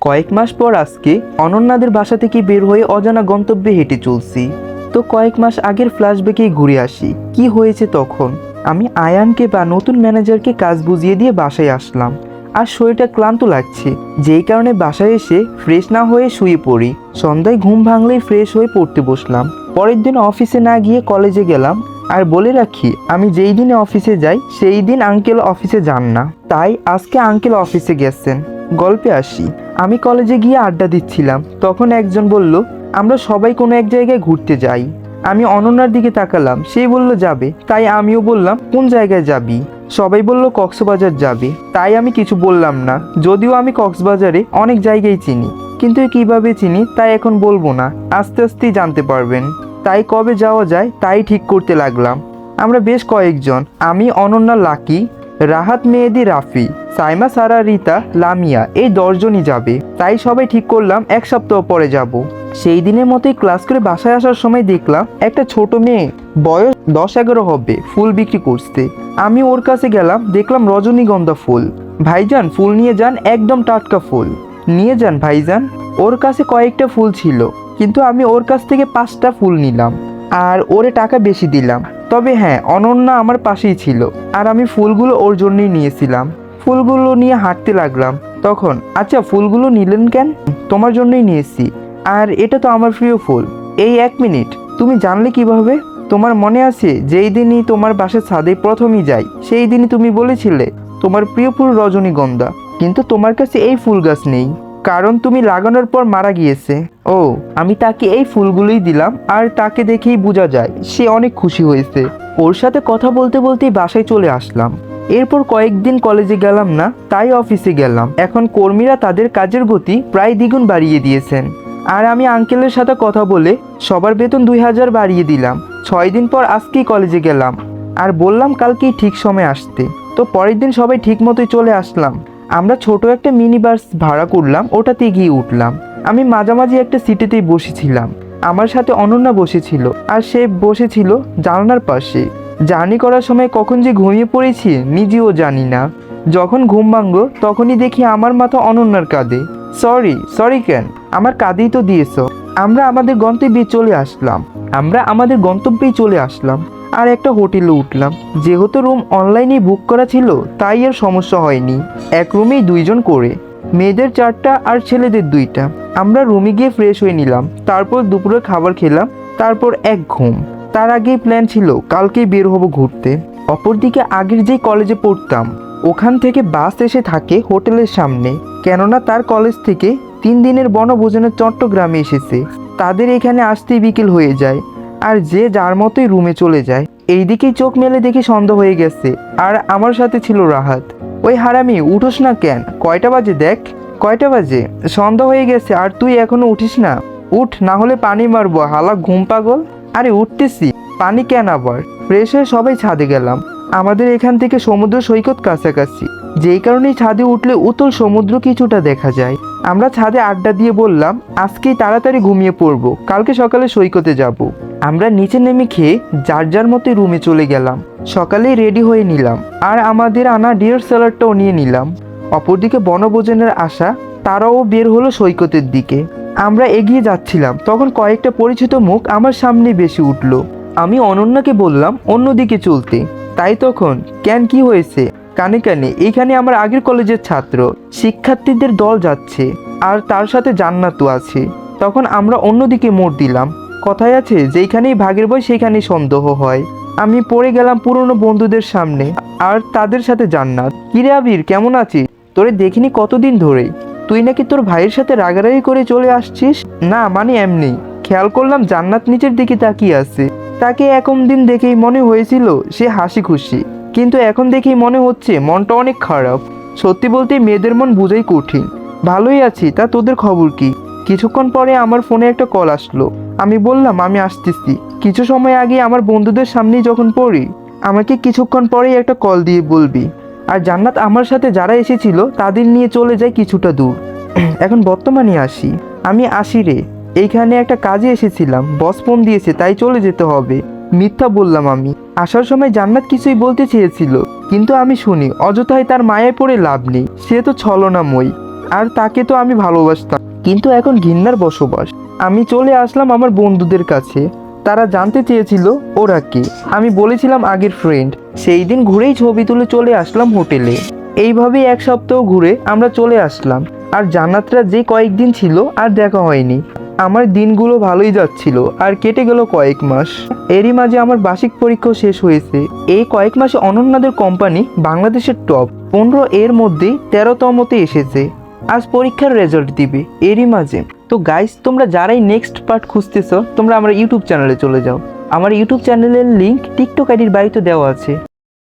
কয়েক মাস পর আজকে অনন্যাদের বাসা থেকে বের হয়ে অজানা গন্তব্যে হেঁটে চলছি। তো কয়েক মাস আগের ফ্ল্যাশব্যাকেই ঘুরে আসি। কি হয়েছে তখন? আমি আয়ানকে বা নতুন ম্যানেজারকে কাজ বুঝিয়ে দিয়ে বাসায় আসলাম। আর শরীরটা ক্লান্ত লাগছে। যেই কারণে বাসায় এসে ফ্রেশ না হয়ে শুয়ে পড়ি। সন্ধ্যায় ঘুম ভাঙলেই ফ্রেশ হয়ে পড়তে বসলাম। পরের দিন অফিসে না গিয়ে কলেজে গেলাম। আর বলে রাখি, আমি যেই দিনে অফিসে যাই, সেই দিন আঙ্কেল অফিসে যান না। তাই আজকে আঙ্কেল অফিসে গেছেন। গল্পে আসি। আমি কলেজে গিয়ে আড্ডা দিচ্ছিলাম। তখন একজন বলল, আমরা সবাই কোনো এক জায়গায় ঘুরতে যাই। আমি অনন্যার দিকে তাকালাম। সে বলল, যাবে। তাই আমিও বললাম, কোন জায়গায় যাবি? সবাই বলল, কক্সবাজার যাবে। তাই আমি কিছু বললাম না। যদিও আমি কক্সবাজারে অনেক জায়গায় চিনি, কিন্তু কীভাবে চিনি তাই এখন বলব না। আস্তে আস্তেই জানতে পারবেন। তাই কবে যাওয়া যায় তাই ঠিক করতে লাগলাম। আমরা বেশ কয়েকজন, আমি, অনন্যা, লাকি রাহাত মেহেদি, রাফি, সাইমা, সারা, রিতা, লামিয়া, এই দশজনই যাবে। তাই সবাই ঠিক করলাম, এক সপ্তাহ পরে যাব। সেই দিনের মতোই ক্লাস করে বাসায় আসার সময় দেখলাম, একটা ছোট মেয়ে বয়স দশ এগারো হবে, ফুল বিক্রি করতে আমি ওর কাছে গেলাম, দেখলাম রজনীগন্ধা ফুল। ভাইজান, ফুল নিয়ে যান, একদম টাটকা ফুল। নিয়ে যান ভাইজান, ওর কাছে কয়েকটা ফুল ছিল, কিন্তু আমি ওর কাছ থেকে পাঁচটা ফুল নিলাম। আর ওরে টাকা বেশি দিলাম। তবে হ্যাঁ অনন্যা আমার পাশেই ছিল আর আমি ফুলগুলো ওর জন্যই নিয়েছিলাম। ফুলগুলো নিয়ে হাঁটতে লাগলাম। তখন আচ্ছা ফুলগুলো নিলেন কেন? তোমার জন্যই নিয়েছি। আর এটা তো আমার প্রিয় ফুল। এই এক মিনিট, তুমি জানলে কীভাবে? তোমার মনে আছে, যেই দিনই তোমার বাসার ছাদে প্রথমই যাই, সেই দিনই তুমি বলেছিলে, তোমার প্রিয় ফুল রজনীগন্ধা। কিন্তু তোমার কাছে এই ফুল গাছ নেই। কারণ তুমি লাগানোর পর মারা গিয়েছে। ও, আমি তাকে এই ফুলগুলোই দিলাম আর তাকে দেখেই বোঝা যায় সে অনেক খুশি হয়েছে। ওর সাথে কথা বলতে বলতেই বাসায় চলে আসলাম। এরপর কয়েকদিন কলেজে গেলাম না, তাই অফিসে গেলাম। এখন কর্মীরা তাদের কাজের গতি প্রায় দ্বিগুণ বাড়িয়ে দিয়েছেন। আর আমি আঙ্কেলের সাথে কথা বলে সবার বেতন দুই হাজার বাড়িয়ে দিলাম। ছয় দিন পর আজকেই কলেজে গেলাম। আর বললাম কালকেই ঠিক সময় আসতে। তো পরের দিন সবাই ঠিক মতোই চলে আসলাম। আমরা ছোট একটা মিনি বাস ভাড়া করলাম, ওটাতে গিয়ে উঠলাম। আমি মাঝামাঝি একটা সিটিতেই বসেছিলাম। আমার সাথে অনন্যা বসেছিল, আর সে বসেছিল জানলার পাশে। জার্নি করার সময় কখন যে ঘুমিয়ে পড়েছি, নিজেও জানি না। যখন ঘুম ভাঙলো, তখনই দেখি আমার মাথা অনন্যার কাঁধে। সরি সরি কেন আমার কাঁধেই তো দিয়েছ। আমরা আমাদের গন্তব্যে চলে আসলাম। আমরা আমাদের গন্তব্যেই চলে আসলাম। আর একটা হোটেলে উঠলাম। যেহেতু রুম অনলাইনে বুক করা ছিল, তাই আর সমস্যা হয়নি। এক রুমেই দুইজন করে, মেয়েদের চারটা আর ছেলেদের দুইটা। আমরা রুমে গিয়ে ফ্রেশ হয়ে নিলাম। তারপর দুপুরে খাবার খেলাম, তারপর এক ঘুম। তার আগেই প্ল্যান ছিল, কালকেই বের হব ঘুরতে। অপরদিকে আগের যেই কলেজে পড়তাম, ওখান থেকে বাস এসে থাকে হোটেলের সামনে। কেননা তার কলেজ থেকে তিন দিনের বনভোজনের চট্টগ্রামে এসেছে। তাদের এখানে আসতেই বিকেল হয়ে যায়। আর যে যার মতোই রুমে চলে যায়। এইদিকেই চোখ মেলে দেখি সন্দেহ হয়ে গেছে। আর আমার সাথে ছিল রাহাত। ওই হারামি, উঠোস না কেন? কয়টা বাজে দেখ? কয়টা বাজে? সন্ধ্যা হয়ে গেছে, আর তুই এখনও উঠিস না? উঠ, না হলে পানি মারবো, হালা ঘুম পাগল। আরে উঠতেছি, পানি কেন আবার? ফ্রেশ হয়ে সবাই ছাদে গেলাম। আমাদের এখান থেকে সমুদ্র সৈকত কাছাকাছি। যেই কারণেই ছাদে উঠলে উতল সমুদ্র কিছুটা দেখা যায়। আমরা ছাদে আড্ডা দিয়ে বললাম, আজকেই তাড়াতাড়ি ঘুমিয়ে পড়ব। কালকে সকালে সৈকতে যাব। আমরা নিচে নেমে খেয়ে যার যার মতো রুমে চলে গেলাম। সকালেই রেডি হয়ে নিলাম। আর আমাদের আনা ডিয়ার স্যালাডটাও নিয়ে নিলাম। অপরদিকে বনভোজনের আশা তারাও বের হলো সৈকতের দিকে। আমরা এগিয়ে যাচ্ছিলাম। তখন কয়েকটা পরিচিত মুখ আমার সামনে বেশি উঠল। আমি অনন্যাকে বললাম, অন্যদিকে চলতে। তাই তখন, কেন, কি হয়েছে? কানে কানে এখানে আমার আগের কলেজের ছাত্র। শিক্ষার্থীদের দল যাচ্ছে। আর তার সাথে জান্নাতও আছে। তখন আমরা অন্যদিকে মোড় দিলাম। কথায় আছে, যেইখানেই ভাগের বই, সেইখানেই সন্দেহ হয়। আমি পড়ে গেলাম পুরনো বন্ধুদের সামনে, আর তাদের সাথে জান্নাত। কিরে আবির, কেমন আছিস? তোরে দেখিনি কতদিন ধরে। তুই নাকি তোর ভাইয়ের সাথে রাগারাগি করে চলে আসছিস? না মানে এমনি। খেয়াল করলাম জান্নাত নিচের দিকে তাকিয়ে আছে। তাকে এখন দিন দেখেই মনে হয়েছিল সে হাসি খুশি। কিন্তু এখন দেখেই মনে হচ্ছে মনটা অনেক খারাপ। সত্যি বলতে মেয়েদের মন বোঝাই কঠিন। ভালোই আছি, তা তোদের খবর কি? কিছুক্ষণ পরে আমার ফোনে একটা কল আসলো। আমি বললাম, আমি আসতেছি। কিছু সময় আগে আমার বন্ধুদের সামনেই যখন পড়ি, আমাকে কিছুক্ষণ পরেই একটা কল দিয়ে বলবি। আর জান্নাত আমার সাথে যারা এসেছিল, তাদের নিয়ে চলে যায় কিছুটা দূর। এখন বর্তমানে আসি। আমি আসি রে। এইখানে একটা কাজে এসেছিলাম। বস ফোন দিয়েছে, তাই চলে যেতে হবে। মিথ্যা বললাম আমি। আসার সময় জান্নাত কিছুই বলতে চেয়েছিল, কিন্তু আমি শুনি অযথায় তার মায়ে পড়ে লাভ নেই। সে তো ছলনাময়ী। আর তাকে তো আমি ভালোবাসতাম। কিন্তু এখন ঘিন্নার বসবাস। আমি চলে আসলাম আমার বন্ধুদের কাছে। তারা জানতে চেয়েছিল, ওরা কে? আমি বলেছিলাম আগের ফ্রেন্ড সেই দিন ঘুরেই ছবি তুলে চলে আসলাম হোটেলে এইভাবেই এক সপ্তাহ ঘুরে আমরা চলে আসলাম। আর জান্নাতরা যে কয়েকদিন ছিল আর দেখা হয়নি। আমার দিনগুলো ভালোই যাচ্ছিল, আর কেটে গেল কয়েক মাস। এরই মাঝে আমার বার্ষিক পরীক্ষা শেষ হয়েছে। এই কয়েক মাসে অনন্যাদের কোম্পানি বাংলাদেশের টপ পনেরো এর মধ্যেই তেরোতমতে এসেছে। আজ পরীক্ষার রেজাল্ট দিবে, এরই মাঝে। তো গাইস তোমরা যারাই নেক্সট পার্ট খুঁজতেছ, তোমরা আমার ইউটিউব চ্যানেলে চলে যাও। আমার ইউটিউব চ্যানেলের লিঙ্ক টিকটক আইডির বাড়িতে দেওয়া আছে।